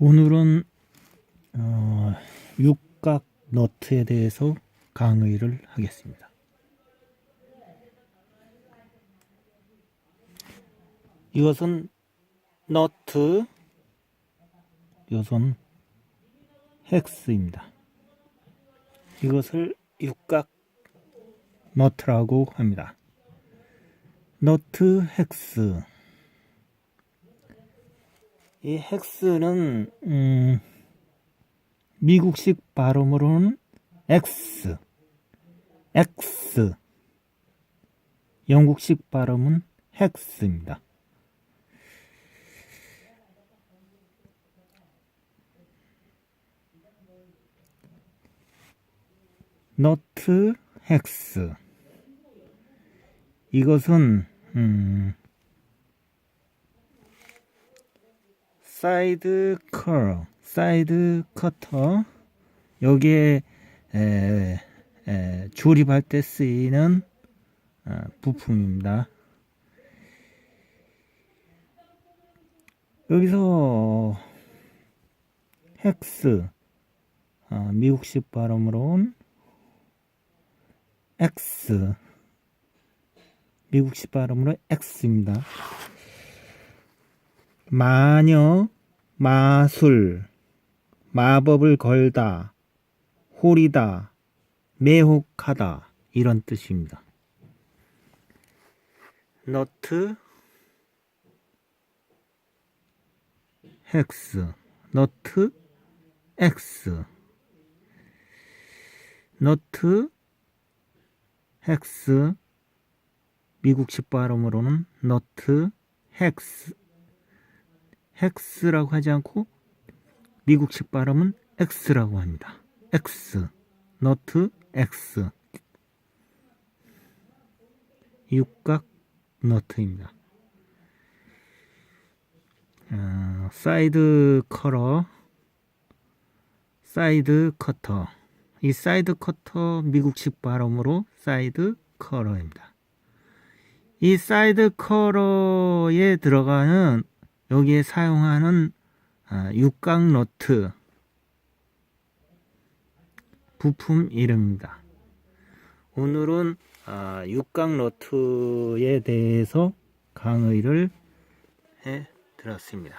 오늘은 어, 육각 너트에 대해서 강의를 하겠습니다. 이것은 너트, 이것은 헥스입니다. 이것을 육각 너트라고 합니다. 너트 헥스. 이 헥스는 음, 미국식 발음으로는 X. 영국식 발음은 헥스입니다. 너트 헥스. 이것은 음, 사이드 커, 사이드 커터 여기에 에, 에, 조립할 때 쓰이는 어, 부품입니다. 여기서 헥스 어, 미국식 발음으로는 X 미국식 발음으로 X입니다. 마녀, 마술, 마법을 걸다, 홀이다, 매혹하다 이런 뜻입니다. 너트, 헥스, 너트, X, 너트, 헥스, 미국식 발음으로는 너트, 헥스, 헥스라고 하지 않고 미국식 발음은 X라고 합니다. X, 너트, X. 육각 너트입니다. 어, 사이드 커러, 사이드 커터. 이 사이드 커터 미국식 발음으로 사이드 커러입니다. 이 사이드 커러에 들어가는 여기에 사용하는 아, 육각 너트 부품 이름입니다. 오늘은 아, 육각 너트에 대해서 강의를 해 드렸습니다.